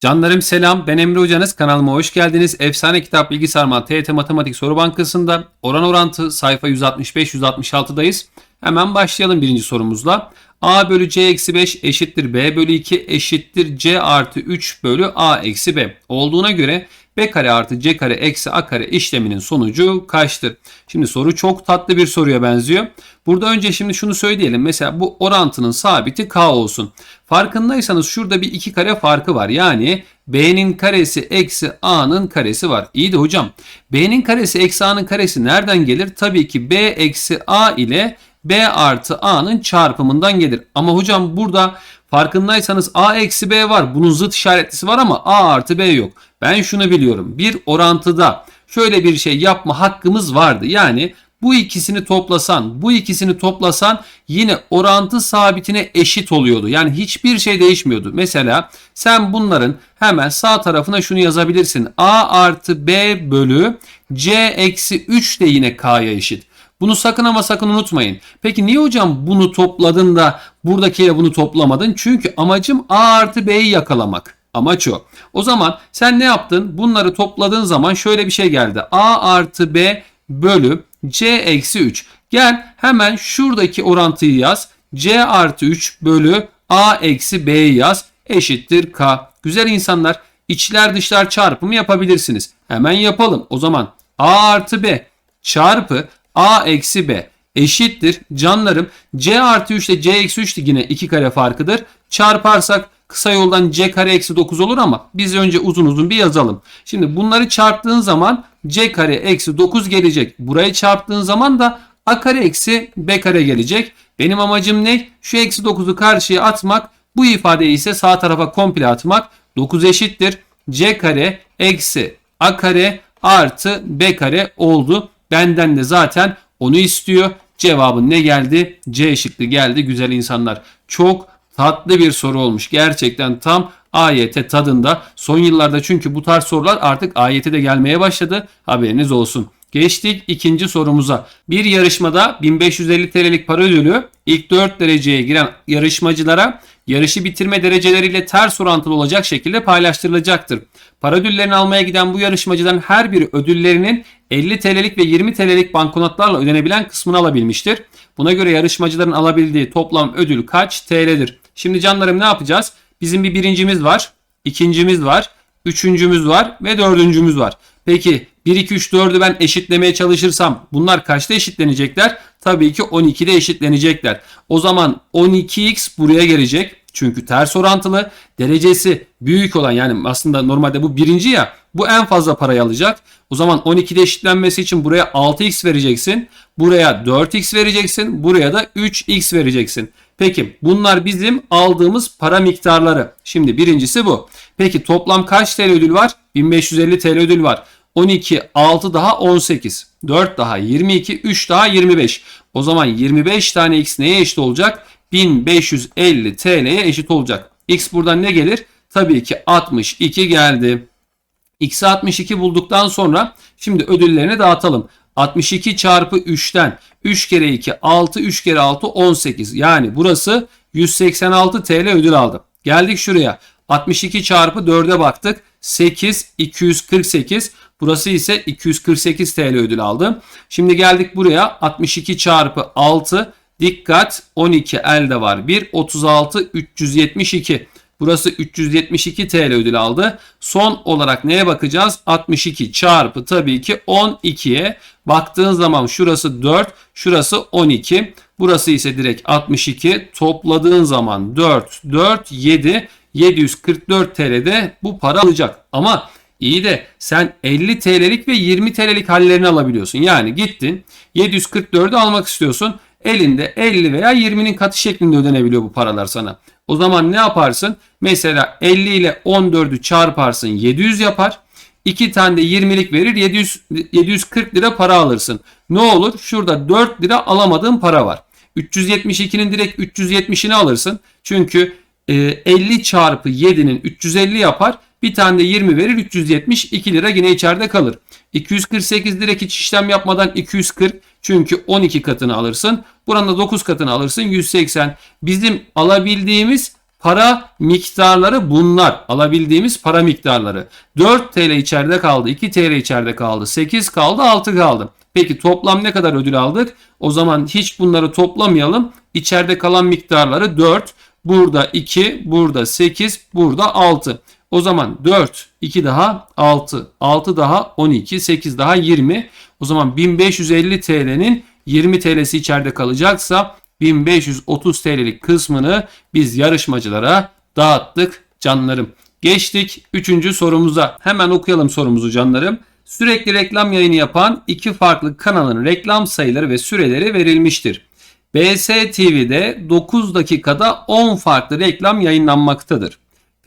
Canlarım selam. Ben Emre Hocanız. Kanalıma hoş geldiniz. Efsane Kitap Bilgi Sarmal TYT Matematik Soru Bankası'nda oran orantı sayfa 165-166'dayız. Hemen başlayalım birinci sorumuzla. A bölü C eksi 5 eşittir B bölü 2 eşittir C artı 3 bölü A eksi B olduğuna göre B kare artı C kare eksi A kare işleminin sonucu kaçtır? Şimdi soru çok tatlı bir soruya benziyor. Burada önce şimdi şunu söyleyelim. Mesela bu orantının sabiti K olsun. Farkındaysanız şurada bir iki kare farkı var. Yani B'nin karesi eksi A'nın karesi var. İyi de hocam B'nin karesi eksi A'nın karesi nereden gelir? Tabii ki B eksi A ile B artı A'nın çarpımından gelir. Ama hocam burada farkındaysanız A eksi B var. Bunun zıt işaretlisi var ama A artı B yok. Ben şunu biliyorum. Bir orantıda şöyle bir şey yapma hakkımız vardı. Yani bu ikisini toplasan, bu ikisini toplasan yine orantı sabitine eşit oluyordu. Yani hiçbir şey değişmiyordu. Mesela sen bunların hemen sağ tarafına şunu yazabilirsin. A artı B bölü C eksi 3 de yine K'ya eşit. Bunu sakın ama sakın unutmayın. Peki niye hocam bunu topladın da buradakiyle bunu toplamadın? Çünkü amacım A artı B'yi yakalamak. Amaç o. O zaman sen ne yaptın? Bunları topladığın zaman şöyle bir şey geldi. A artı B bölü C eksi 3. Gel hemen şuradaki orantıyı yaz. C artı 3 bölü A eksi B'yi yaz. Eşittir K. Güzel insanlar içler dışlar çarpımı yapabilirsiniz. Hemen yapalım. O zaman A artı B çarpı A eksi B eşittir. Canlarım C artı 3 ile C eksi 3 de yine 2 kare farkıdır. Çarparsak kısa yoldan C kare eksi 9 olur ama biz önce uzun uzun bir yazalım. Şimdi bunları çarptığın zaman C kare eksi 9 gelecek. Burayı çarptığın zaman da A kare eksi B kare gelecek. Benim amacım ne? Şu eksi 9'u karşıya atmak. Bu ifadeyi ise sağ tarafa komple atmak. 9 eşittir. C kare eksi A kare artı B kare oldu. Benden de zaten onu istiyor. Cevabın ne geldi? C şıkkı geldi güzel insanlar. Çok tatlı bir soru olmuş. Gerçekten tam AYT tadında. Son yıllarda çünkü bu tarz sorular artık AYT'de gelmeye başladı. Haberiniz olsun. Geçtik ikinci sorumuza. Bir yarışmada 1550 TL'lik para ödülü ilk 4 dereceye giren yarışmacılara yarışı bitirme dereceleriyle ters orantılı olacak şekilde paylaştırılacaktır. Para ödüllerini almaya giden bu yarışmacıların her biri ödüllerinin 50 TL'lik ve 20 TL'lik banknotlarla ödenebilen kısmını alabilmiştir. Buna göre yarışmacıların alabildiği toplam ödül kaç TL'dir? Şimdi canlarım ne yapacağız? Bizim bir birincimiz var, ikincimiz var, üçüncümüz var ve dördüncümüz var. Peki 1, 2, 3, 4'ü ben eşitlemeye çalışırsam bunlar kaçta eşitlenecekler? Tabii ki 12'de eşitlenecekler. O zaman 12x buraya gelecek. Çünkü ters orantılı derecesi büyük olan yani aslında normalde bu birinci ya bu en fazla parayı alacak. O zaman 12'de eşitlenmesi için buraya 6x vereceksin. Buraya 4x vereceksin. Buraya da 3x vereceksin. Peki bunlar bizim aldığımız para miktarları. Şimdi birincisi bu. Peki toplam kaç TL ödül var? 1550 TL ödül var. 12, 6 daha 18, 4 daha 22, 3 daha 25. O zaman 25 tane x neye eşit olacak? 1550 TL'ye eşit olacak. X buradan ne gelir? Tabii ki 62 geldi. X'i 62 bulduktan sonra şimdi ödüllerini dağıtalım. 62 çarpı 3'ten 3 kere 2 6 3 kere 6 18 yani burası 186 TL ödül aldı. Geldik şuraya 62 çarpı 4'e baktık 8 248 burası ise 248 TL ödül aldı. Şimdi geldik buraya 62 çarpı 6 dikkat 12 elde var 1 36 372 Burası 372 TL ödül aldı. Son olarak neye bakacağız? 62 çarpı tabii ki 12'ye baktığın zaman şurası 4, şurası 12. Burası ise direkt 62. Topladığın zaman 4, 4, 7, 744 TL'de bu para alacak. Ama iyi de sen 50 TL'lik ve 20 TL'lik hallerini alabiliyorsun. Yani gittin 744'ü almak istiyorsun. Elinde 50 veya 20'nin katı şeklinde ödenebiliyor bu paralar sana. O zaman ne yaparsın? Mesela 50 ile 14'ü çarparsın 700 yapar. 2 tane de 20'lik verir 700, 740 lira para alırsın. Ne olur? Şurada 4 lira alamadığın para var. 372'nin direkt 370'ini alırsın. Çünkü 50 çarpı 7'nin 350 yapar. Bir tane de 20 verir 370 2 lira yine içeride kalır. 248 direkt hiç işlem yapmadan 240 çünkü 12 katını alırsın. Buranın da 9 katını alırsın 180. Bizim alabildiğimiz Para miktarları bunlar. Alabildiğimiz para miktarları. 4 TL içeride kaldı, 2 TL içeride kaldı, 8 kaldı, 6 kaldı. Peki toplam ne kadar ödül aldık? O zaman hiç bunları toplamayalım. İçeride kalan miktarları 4, burada 2, burada 8, burada 6. O zaman 4, 2 daha 6, 6 daha 12, 8 daha 20. O zaman 1550 TL'nin 20 TL'si içeride kalacaksa 1530 TL'lik kısmını biz yarışmacılara dağıttık canlarım. Geçtik 3. sorumuza. Hemen okuyalım sorumuzu canlarım. Sürekli reklam yayını yapan iki farklı kanalın reklam sayıları ve süreleri verilmiştir. BS TV'de 9 dakikada 10 farklı reklam yayınlanmaktadır.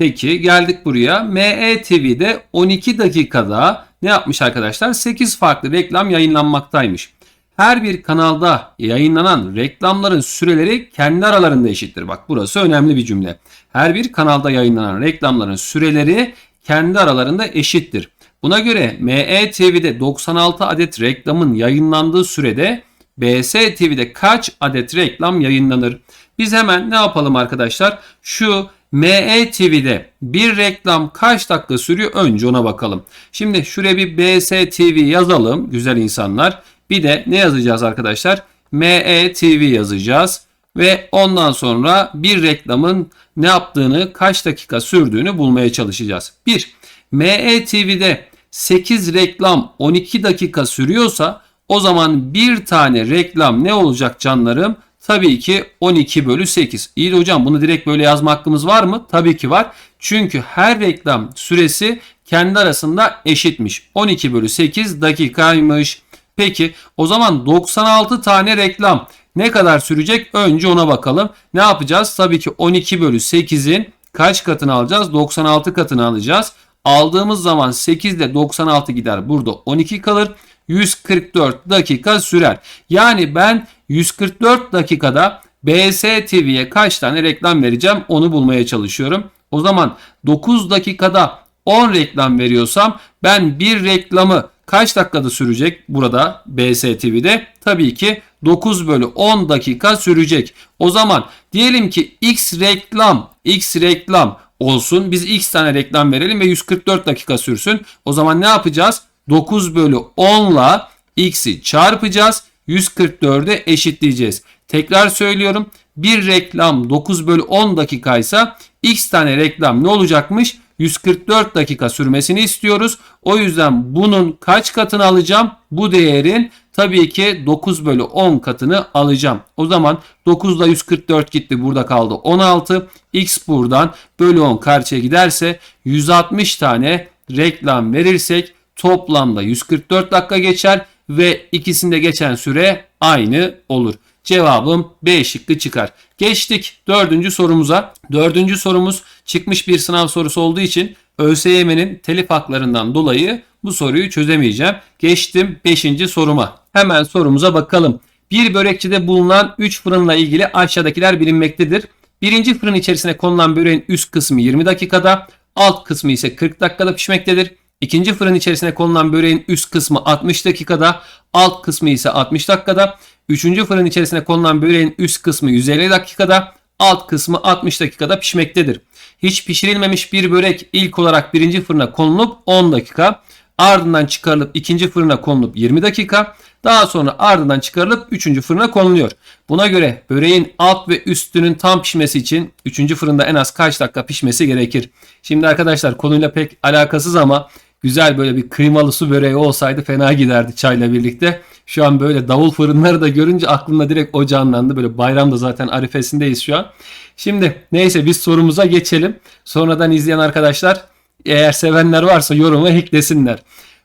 Peki geldik buraya. ME TV'de 12 dakikada ne yapmış arkadaşlar? 8 farklı reklam yayınlanmaktaymış. Her bir kanalda yayınlanan reklamların süreleri kendi aralarında eşittir. Bak burası önemli bir cümle. Her bir kanalda yayınlanan reklamların süreleri kendi aralarında eşittir. Buna göre ME TV'de 96 adet reklamın yayınlandığı sürede BS TV'de kaç adet reklam yayınlanır? Biz hemen ne yapalım arkadaşlar? Şu ME TV'de bir reklam kaç dakika sürüyor? Önce ona bakalım. Şimdi şuraya bir BS TV yazalım güzel insanlar. Bir de ne yazacağız arkadaşlar? ME TV yazacağız. Ve ondan sonra bir reklamın ne yaptığını, kaç dakika sürdüğünü bulmaya çalışacağız. 1. ME TV'de 8 reklam 12 dakika sürüyorsa o zaman bir tane reklam ne olacak canlarım? Tabii ki 12 bölü 8. İyi de hocam bunu direkt böyle yazma hakkımız var mı? Tabii ki var. Çünkü her reklam süresi kendi arasında eşitmiş. 12 bölü 8 dakikaymış. Peki o zaman 96 tane reklam ne kadar sürecek? Önce ona bakalım. Ne yapacağız? Tabii ki 12 bölü 8'in kaç katını alacağız? 96 katını alacağız. Aldığımız zaman 8 ile 96 gider. Burada 12 kalır. 144 dakika sürer. Yani ben 144 dakikada BS TV'ye kaç tane reklam vereceğim onu bulmaya çalışıyorum. O zaman 9 dakikada 10 reklam veriyorsam ben bir reklamı kaç dakikada sürecek burada BS TV'de? Tabii ki 9 bölü 10 dakika sürecek. O zaman diyelim ki X reklam, X reklam olsun. Biz X tane reklam verelim ve 144 dakika sürsün. O zaman ne yapacağız? 9 bölü 10 ile X'i çarpacağız. 144'e eşitleyeceğiz. Tekrar söylüyorum. Bir reklam 9 bölü 10 dakikaysa X tane reklam ne olacakmış? 144 dakika sürmesini istiyoruz. O yüzden bunun kaç katını alacağım? Bu değerin tabii ki 9 bölü 10 katını alacağım. O zaman 9 ile 144 gitti burada kaldı 16. X buradan bölü 10 karşıya giderse 160 tane reklam verirsek toplamda 144 dakika geçer ve ikisinde geçen süre aynı olur. Cevabım B şıkkı çıkar. Geçtik dördüncü sorumuza. Dördüncü sorumuz çıkmış bir sınav sorusu olduğu için ÖSYM'nin telif haklarından dolayı bu soruyu çözemeyeceğim. Geçtim 5. soruma. Hemen sorumuza bakalım. Bir börekçide bulunan 3 fırınla ilgili aşağıdakiler bilinmektedir. Birinci fırın içerisine konulan böreğin üst kısmı 20 dakikada, alt kısmı ise 40 dakikada pişmektedir. İkinci fırın içerisine konulan böreğin üst kısmı 60 dakikada, alt kısmı ise 60 dakikada. Üçüncü fırın içerisine konulan böreğin üst kısmı 150 dakikada, alt kısmı 60 dakikada pişmektedir. Hiç pişirilmemiş bir börek ilk olarak birinci fırına konulup 10 dakika, ardından çıkarılıp ikinci fırına konulup 20 dakika, daha sonra ardından çıkarılıp üçüncü fırına konuluyor. Buna göre böreğin alt ve üstünün tam pişmesi için üçüncü fırında en az kaç dakika pişmesi gerekir? Şimdi arkadaşlar konuyla pek alakasız ama güzel böyle bir kıymalı su böreği olsaydı fena giderdi çayla birlikte. Şu an böyle davul fırınları da görünce aklımda direkt o canlandı. Böyle bayramda zaten arifesindeyiz şu an. Şimdi neyse biz sorumuza geçelim. Sonradan izleyen arkadaşlar eğer sevenler varsa yoruma eklesinler.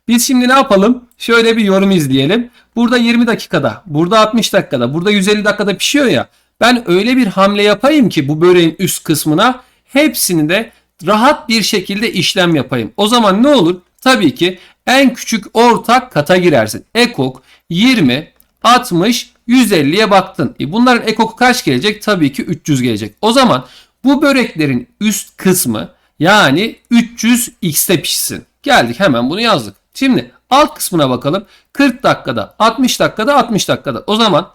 Biz şimdi ne yapalım? Şöyle bir yorum izleyelim. Burada 20 dakikada, burada 60 dakikada, burada 150 dakikada pişiyor ya. Ben öyle bir hamle yapayım ki bu böreğin üst kısmına hepsini de rahat bir şekilde işlem yapayım. O zaman ne olur? Tabii ki en küçük ortak kata girersin. Ekok 20, 60, 150'ye baktın. E bunların ekoku kaç gelecek? Tabii ki 300 gelecek. O zaman bu böreklerin üst kısmı yani 300 x'te pişsin. Geldik hemen bunu yazdık. Şimdi alt kısmına bakalım. 40 dakikada, 60 dakikada, 60 dakikada. O zaman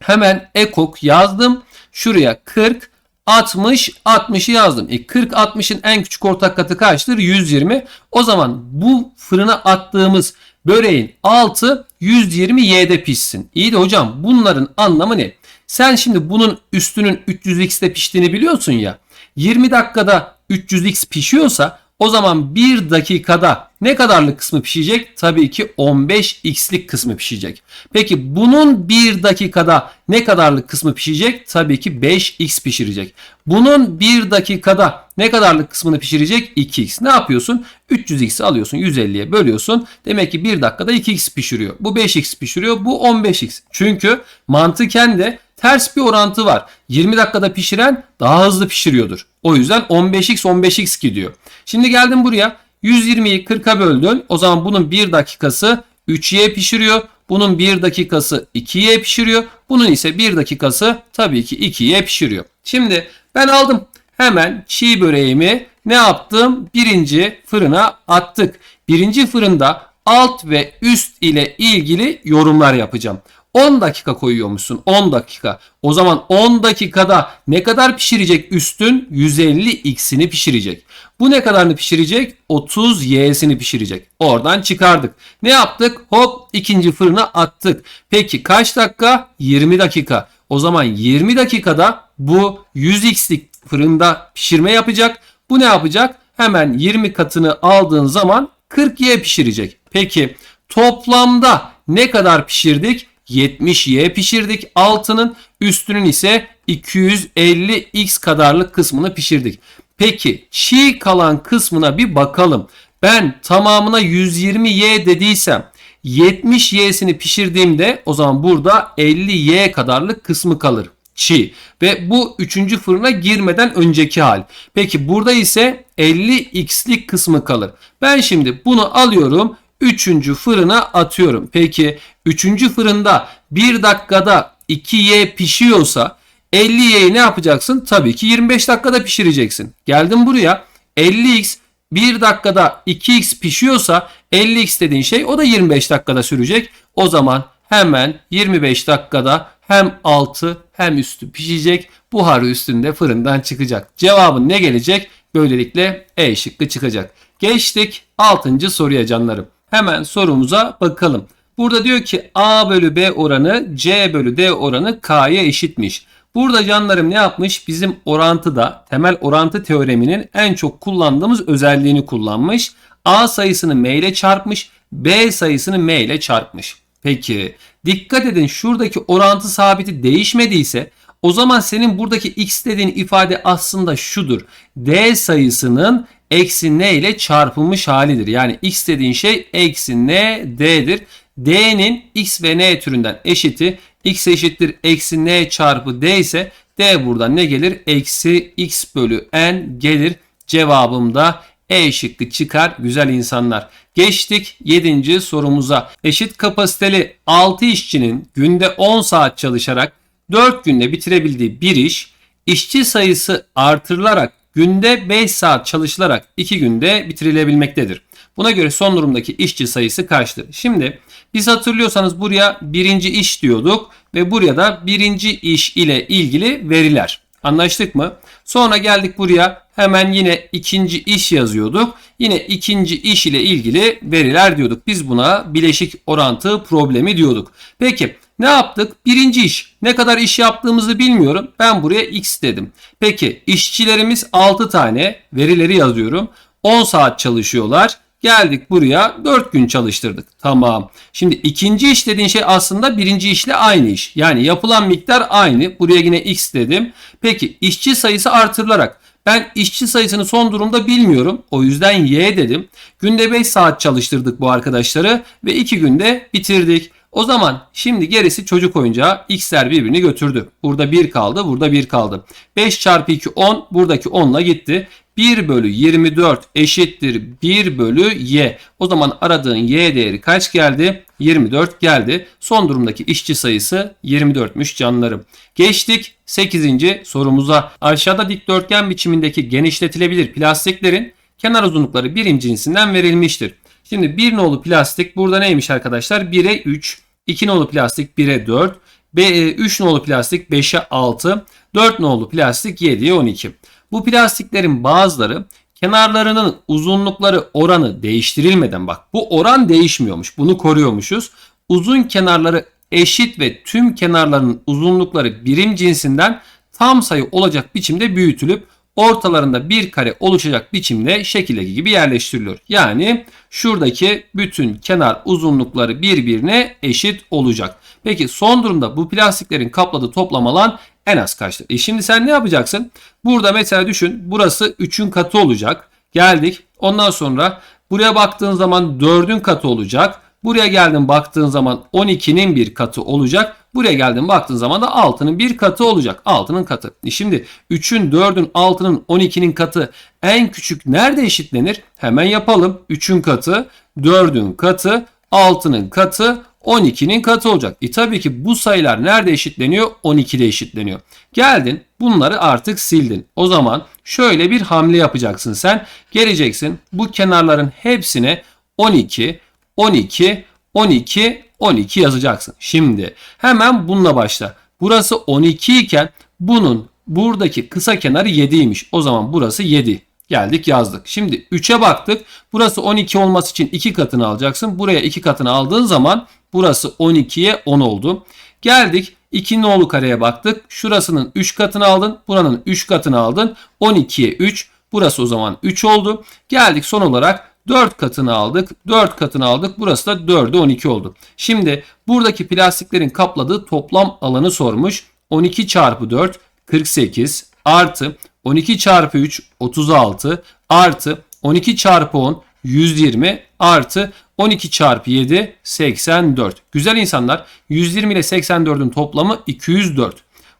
hemen ekok yazdım. Şuraya 40, 60, 60'ı yazdım. E 40, 60'ın en küçük ortak katı kaçtır? 120. O zaman bu fırına attığımız böreğin altı 120 Y'de pişsin. İyi de hocam bunların anlamı ne? Sen şimdi bunun üstünün 300x'te piştiğini biliyorsun ya. 20 dakikada 300x pişiyorsa o zaman 1 dakikada ne kadarlık kısmı pişecek? Tabii ki 15x'lik kısmı pişecek. Peki bunun 1 dakikada ne kadarlık kısmı pişecek? Tabii ki 5x pişirecek. Bunun 1 dakikada ne kadarlık kısmını pişirecek? 2x. Ne yapıyorsun? 300x'i alıyorsun 150'ye bölüyorsun. Demek ki 1 dakikada 2x pişiriyor. Bu 5x pişiriyor. Bu 15x. Çünkü mantıken de ters bir orantı var. 20 dakikada pişiren daha hızlı pişiriyordur. O yüzden 15x 15x gidiyor. Şimdi geldim buraya. 120'yi 40'a böldün. O zaman bunun 1 dakikası 3y pişiriyor. Bunun 1 dakikası 2y pişiriyor. Bunun ise 1 dakikası tabii ki 2y pişiriyor. Şimdi ben aldım. Hemen çiğ böreğimi ne yaptım? Birinci fırına attık. Birinci fırında alt ve üst ile ilgili yorumlar yapacağım. 10 dakika koyuyormuşsun 10 dakika. O zaman 10 dakikada ne kadar pişirecek üstün? 150x'ini pişirecek. Bu ne kadarını pişirecek? 30y'sini pişirecek. Oradan çıkardık. Ne yaptık? Hop ikinci fırına attık. Peki kaç dakika? 20 dakika. O zaman 20 dakikada bu 100x'lik fırında pişirme yapacak. Bu ne yapacak? Hemen 20 katını aldığın zaman 40y pişirecek. Peki toplamda ne kadar pişirdik? 70y pişirdik. Altının üstünün ise 250x kadarlık kısmını pişirdik. Peki çiğ kalan kısmına bir bakalım. Ben tamamına 120y dediysem 70y'sini pişirdiğimde o zaman burada 50y kadarlık kısmı kalır. Çiğ ve bu üçüncü fırına girmeden önceki hal. Peki burada ise 50x'lik kısmı kalır. Ben şimdi bunu alıyorum Üçüncü fırına atıyorum. Peki üçüncü fırında bir dakikada 2y pişiyorsa 50y'yi ne yapacaksın? Tabii ki 25 dakikada pişireceksin. Geldim buraya 50x 1 dakikada 2x pişiyorsa 50x dediğin şey o da 25 dakikada sürecek. O zaman hemen 25 dakikada hem altı hem üstü pişecek. Buharı üstünde fırından çıkacak. Cevabın ne gelecek? Böylelikle E şıkkı çıkacak. Geçtik 6. soruya canlarım. Hemen sorumuza bakalım. Burada diyor ki A bölü B oranı C bölü D oranı K'ya eşitmiş. Burada canlarım ne yapmış? Bizim orantıda temel orantı teoreminin en çok kullandığımız özelliğini kullanmış. A sayısını M ile çarpmış. B sayısını M ile çarpmış. Peki dikkat edin şuradaki orantı sabiti değişmediyse o zaman senin buradaki x dediğin ifade aslında şudur. D sayısının eksi n ile çarpılmış halidir. Yani x dediğin şey eksi n d'dir. D'nin x ve n türünden eşiti x eşittir eksi n çarpı d ise d buradan ne gelir? Eksi x bölü n gelir. Cevabım da E şıkkı çıkar güzel insanlar. Geçtik 7. sorumuza. Eşit kapasiteli 6 işçinin günde 10 saat çalışarak 4 günde bitirebildiği bir iş işçi sayısı artırılarak günde 5 saat çalışılarak 2 günde bitirilebilmektedir. Buna göre son durumdaki işçi sayısı kaçtır? Şimdi biz hatırlıyorsanız buraya birinci iş diyorduk ve buraya da birinci iş ile ilgili veriler. Anlaştık mı? Sonra geldik buraya hemen yine ikinci iş yazıyorduk. Yine ikinci iş ile ilgili veriler diyorduk. Biz buna bileşik orantı problemi diyorduk. Peki ne yaptık? Birinci iş. Ne kadar iş yaptığımızı bilmiyorum. Ben buraya x dedim. Peki işçilerimiz 6 tane verileri yazıyorum. 10 saat çalışıyorlar. Geldik buraya 4 gün çalıştırdık. Tamam. Şimdi ikinci iş dediğin şey aslında birinci işle aynı iş. Yani yapılan miktar aynı. Buraya yine x dedim. Peki işçi sayısı artırılarak. Ben işçi sayısını son durumda bilmiyorum. O yüzden y dedim. Günde 5 saat çalıştırdık bu arkadaşları ve 2 günde bitirdik. O zaman şimdi gerisi çocuk oyuncağı x'ler birbirini götürdü. Burada 1 kaldı burada 1 kaldı. 5 çarpı 2 10 buradaki 10'la gitti. 1 bölü 24 eşittir 1 bölü y. O zaman aradığın y değeri kaç geldi? 24 geldi. Son durumdaki işçi sayısı 24'müş canlarım. Geçtik 8. sorumuza. Aşağıda dikdörtgen biçimindeki genişletilebilir plastiklerin kenar uzunlukları birim cinsinden verilmiştir. Şimdi 1 nolu plastik burada neymiş arkadaşlar? 1'e 3, 2 nolu plastik 1'e 4, 3 nolu plastik 5'e 6, 4 nolu plastik 7'ye 12. Bu plastiklerin bazıları kenarlarının uzunlukları oranı değiştirilmeden bak bu oran değişmiyormuş. Bunu koruyormuşuz. Uzun kenarları eşit ve tüm kenarlarının uzunlukları birim cinsinden tam sayı olacak biçimde büyütülüp ortalarında bir kare oluşacak biçimde şekildeki gibi yerleştiriliyor. Yani şuradaki bütün kenar uzunlukları birbirine eşit olacak. Peki son durumda bu plastiklerin kapladığı toplam alan en az kaçtır? E şimdi sen ne yapacaksın? Burada mesela düşün burası 3'ün katı olacak. Geldik. Ondan sonra buraya baktığın zaman 4'ün katı olacak. Buraya geldin baktığın zaman 12'nin bir katı olacak. Buraya geldin baktığın zaman da 6'nın bir katı olacak. 6'nın katı. E şimdi 3'ün, 4'ün, 6'nın, 12'nin katı en küçük nerede eşitlenir? Hemen yapalım. 3'ün katı, 4'ün katı, 6'nın katı, 12'nin katı olacak. E tabii ki bu sayılar nerede eşitleniyor? 12'de eşitleniyor. Geldin bunları artık sildin. O zaman şöyle bir hamle yapacaksın sen. Geleceksin bu kenarların hepsine 12, 12, 12, 12 yazacaksın. Şimdi hemen bununla başla. Burası 12 iken bunun buradaki kısa kenarı 7'ymiş. O zaman burası 7. Geldik yazdık. Şimdi 3'e baktık. Burası 12 olması için 2 katını alacaksın. Buraya 2 katını aldığın zaman burası 12'ye 10 oldu. Geldik 2 nolu kareye baktık. Şurasının 3 katını aldın. Buranın 3 katını aldın. 12'ye 3. Burası o zaman 3 oldu. Geldik son olarak 4 katını aldık. 4 katını aldık. Burası da 4'e 12 oldu. Şimdi buradaki plastiklerin kapladığı toplam alanı sormuş. 12 çarpı 4 48 artı 12 çarpı 3 36 artı 12 çarpı 10 120 artı 12 çarpı 7 84. Güzel insanlar 120 ile 84'ün toplamı 204.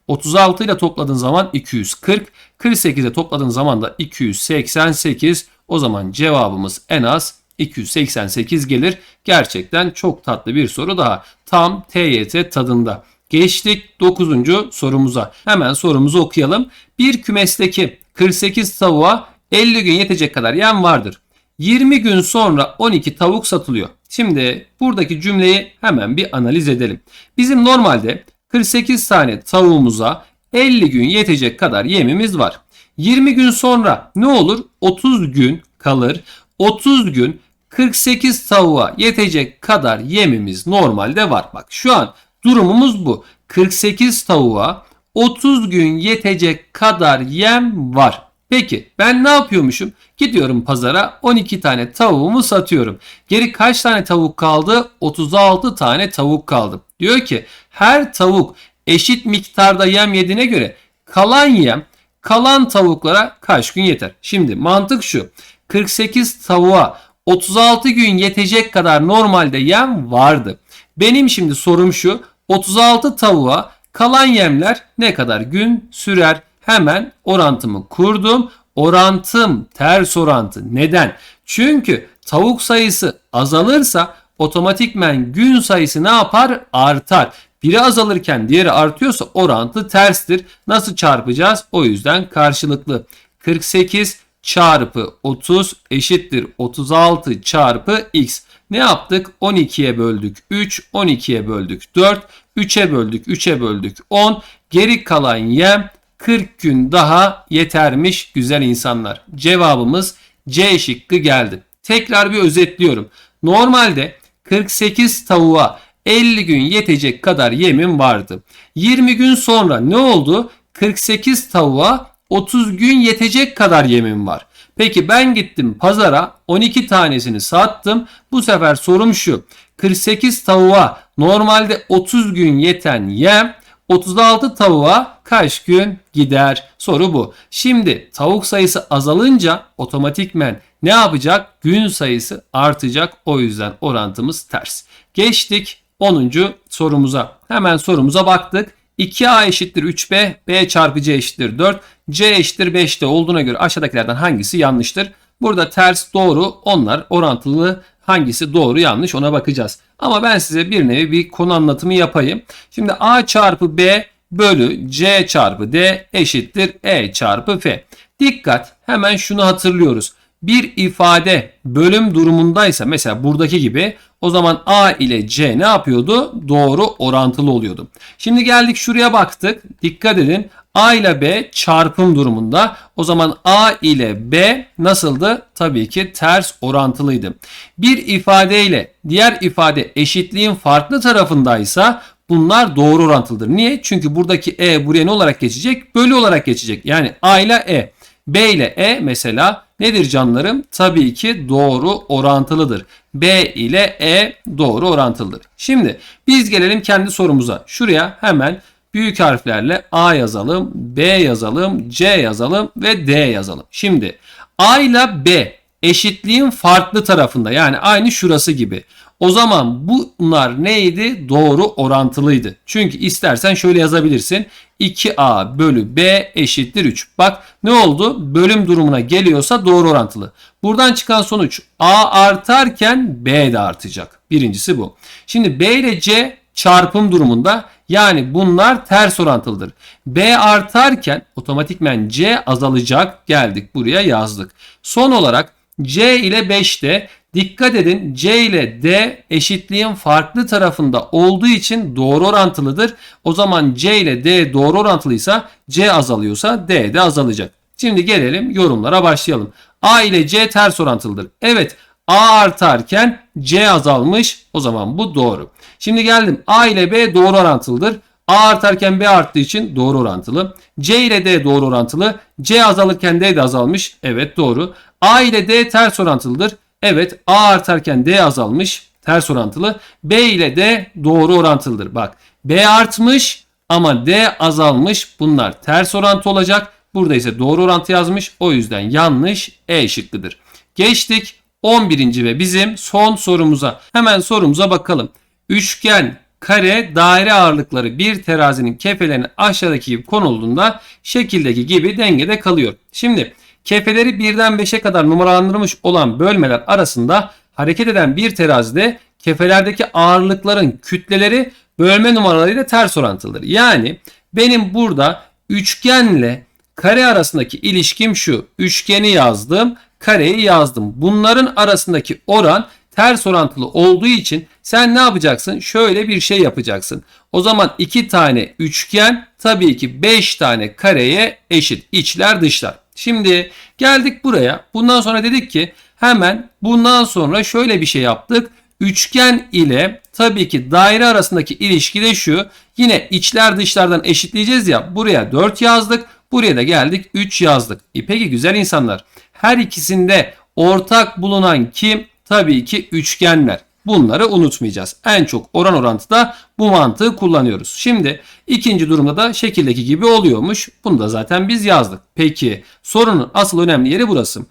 36 ile topladığın zaman 240. 48 ile topladığın zaman da 288. O zaman cevabımız en az 288 gelir. Gerçekten çok tatlı bir soru daha. Tam TYT tadında. Geçtik 9. sorumuza. Hemen sorumuzu okuyalım. Bir kümesteki 48 tavuğa 50 gün yetecek kadar yem vardır. 20 gün sonra 12 tavuk satılıyor. Şimdi buradaki cümleyi hemen bir analiz edelim. Bizim normalde 48 tane tavuğumuza 50 gün yetecek kadar yemimiz var. 20 gün sonra ne olur? 30 gün kalır. 30 gün 48 tavuğa yetecek kadar yemimiz normalde var. Bak şu an durumumuz bu. 48 tavuğa 30 gün yetecek kadar yem var. Peki ben ne yapıyormuşum? Gidiyorum pazara 12 tane tavuğumu satıyorum. Geri kaç tane tavuk kaldı? 36 tane tavuk kaldı. Diyor ki her tavuk eşit miktarda yem yediğine göre kalan yem kalan tavuklara kaç gün yeter? Şimdi mantık şu. 48 tavuğa 36 gün yetecek kadar normalde yem vardı. Benim şimdi sorum şu. 36 tavuğa kalan yemler ne kadar gün sürer? Hemen orantımı kurdum. Orantım ters orantı. Neden? Çünkü tavuk sayısı azalırsa otomatikmen gün sayısı ne yapar? Artar. Biri azalırken diğeri artıyorsa orantı terstir. Nasıl çarpacağız? O yüzden karşılıklı. 48 çarpı 30 eşittir 36 çarpı x. Ne yaptık? 12'ye böldük 3, 12'ye böldük 4, 3'e böldük 3'e böldük 10. Geri kalan yem 40 gün daha yetermiş güzel insanlar. Cevabımız C şıkkı geldi. Tekrar bir özetliyorum. Normalde 48 tavuğa 50 gün yetecek kadar yemim vardı. 20 gün sonra ne oldu? 48 tavuğa 30 gün yetecek kadar yemim var. Peki ben gittim pazara 12 tanesini sattım. Bu sefer sorum şu. 48 tavuğa normalde 30 gün yeten yem 36 tavuğa kaç gün gider? Soru bu. Şimdi tavuk sayısı azalınca otomatikmen ne yapacak? Gün sayısı artacak. O yüzden orantımız ters. Geçtik 10. sorumuza. Hemen sorumuza baktık. 2a eşittir 3b, b çarpı c eşittir 4, c eşittir 5'te olduğuna göre aşağıdakilerden hangisi yanlıştır? Burada ters doğru onlar orantılı hangisi doğru yanlış ona bakacağız. Ama ben size bir nevi bir konu anlatımı yapayım. Şimdi a çarpı b bölü c çarpı d eşittir e çarpı f. Dikkat hemen şunu hatırlıyoruz. Bir ifade bölüm durumundaysa mesela buradaki gibi o zaman A ile C ne yapıyordu? Doğru orantılı oluyordu. Şimdi geldik şuraya baktık. Dikkat edin. A ile B çarpım durumunda. O zaman A ile B nasıldı? Tabii ki ters orantılıydı. Bir ifade ile diğer ifade eşitliğin farklı tarafındaysa bunlar doğru orantılıdır. Niye? Çünkü buradaki E buraya ne olarak geçecek? Bölü olarak geçecek. Yani A ile E. B ile E mesela nedir canlarım? Tabii ki doğru orantılıdır. B ile E doğru orantılıdır. Şimdi biz gelelim kendi sorumuza. Şuraya hemen büyük harflerle A yazalım, B yazalım, C yazalım ve D yazalım. Şimdi A ile B eşitliğin farklı tarafında yani aynı şurası gibi. O zaman bunlar neydi? Doğru orantılıydı. Çünkü istersen şöyle yazabilirsin. 2a bölü b eşittir 3. Bak ne oldu? Bölüm durumuna geliyorsa doğru orantılı. Buradan çıkan sonuç a artarken b de artacak. Birincisi bu. Şimdi b ile c çarpım durumunda yani bunlar ters orantılıdır. B artarken otomatikmen C azalacak. Geldik buraya yazdık. Son olarak C ile 5'te dikkat edin C ile D eşitliğin farklı tarafında olduğu için doğru orantılıdır. O zaman C ile D doğru orantılıysa C azalıyorsa D de azalacak. Şimdi gelelim yorumlara başlayalım. A ile C ters orantılıdır. Evet A artarken C azalmış. O zaman bu doğru. Şimdi geldim. A ile B doğru orantılıdır. A artarken B arttığı için doğru orantılı. C ile D doğru orantılı. C azalırken D de azalmış. Evet doğru. A ile D ters orantılıdır. Evet A artarken D azalmış. Ters orantılı. B ile D doğru orantılıdır. Bak B artmış ama D azalmış. Bunlar ters orantı olacak. Burada ise doğru orantı yazmış. O yüzden yanlış E şıkkıdır. Geçtik 11. ve bizim son sorumuza. Hemen sorumuza bakalım. Üçgen, kare, daire ağırlıkları bir terazinin kefelerine aşağıdaki gibi konulduğunda şekildeki gibi dengede kalıyor. Şimdi kefeleri birden 5'e kadar numaralandırılmış olan bölmeler arasında hareket eden bir terazide kefelerdeki ağırlıkların kütleleri bölme numaralarıyla ters orantılıdır. Yani benim burada üçgenle kare arasındaki ilişkim şu. Üçgeni yazdım, kareyi yazdım. Bunların arasındaki oran ters orantılı olduğu için sen ne yapacaksın? Şöyle bir şey yapacaksın. O zaman 2 tane üçgen tabii ki 5 tane kareye eşit. İçler dışlar. Şimdi geldik buraya. Bundan sonra dedik ki hemen bundan sonra şöyle bir şey yaptık. Üçgen ile tabii ki daire arasındaki ilişki de şu. Yine içler dışlardan eşitleyeceğiz ya. Buraya 4 yazdık. Buraya da geldik 3 yazdık. E peki güzel insanlar. Her ikisinde ortak bulunan kim? Tabii ki üçgenler. Bunları unutmayacağız. En çok oran orantıda bu mantığı kullanıyoruz. Şimdi ikinci durumda da şekildeki gibi oluyormuş. Bunu da zaten biz yazdık. Peki sorunun asıl önemli yeri burası.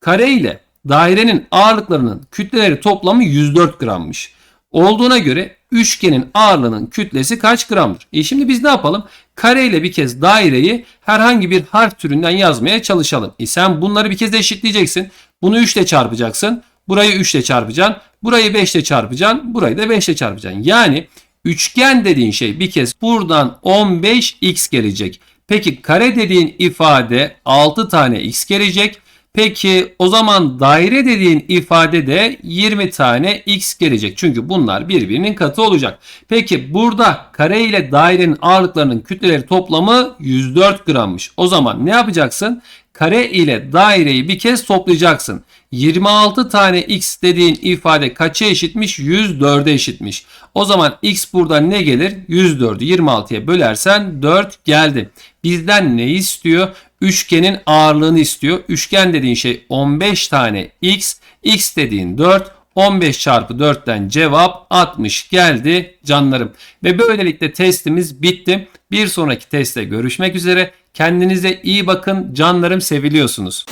Kare ile dairenin ağırlıklarının kütleleri toplamı 104 grammış. Olduğuna göre üçgenin ağırlığının kütlesi kaç gramdır? E şimdi biz ne yapalım? Kare ile bir kez daireyi herhangi bir harf türünden yazmaya çalışalım. E sen bunları bir kez eşitleyeceksin. Bunu 3 ile çarpacaksın. Burayı 3 ile çarpacaksın. Burayı 5 ile çarpacaksın. Burayı da 5 ile çarpacaksın. Yani üçgen dediğin şey bir kez buradan 15x gelecek. Peki kare dediğin ifade 6 tane x gelecek. Peki o zaman daire dediğin ifade de 20 tane x gelecek. Çünkü bunlar birbirinin katı olacak. Peki burada kare ile dairenin ağırlıklarının kütleleri toplamı 104 grammış. O zaman ne yapacaksın? Kare ile daireyi bir kez toplayacaksın. 26 tane x dediğin ifade kaça eşitmiş? 104'e eşitmiş. O zaman x burada ne gelir? 104'ü 26'ya bölersen 4 geldi. Bizden ne istiyor? Üçgenin ağırlığını istiyor. Üçgen dediğin şey 15 tane x. x dediğin 4. 15 çarpı 4'ten cevap 60 geldi canlarım. Ve böylelikle testimiz bitti. Bir sonraki testte görüşmek üzere. Kendinize iyi bakın canlarım seviliyorsunuz.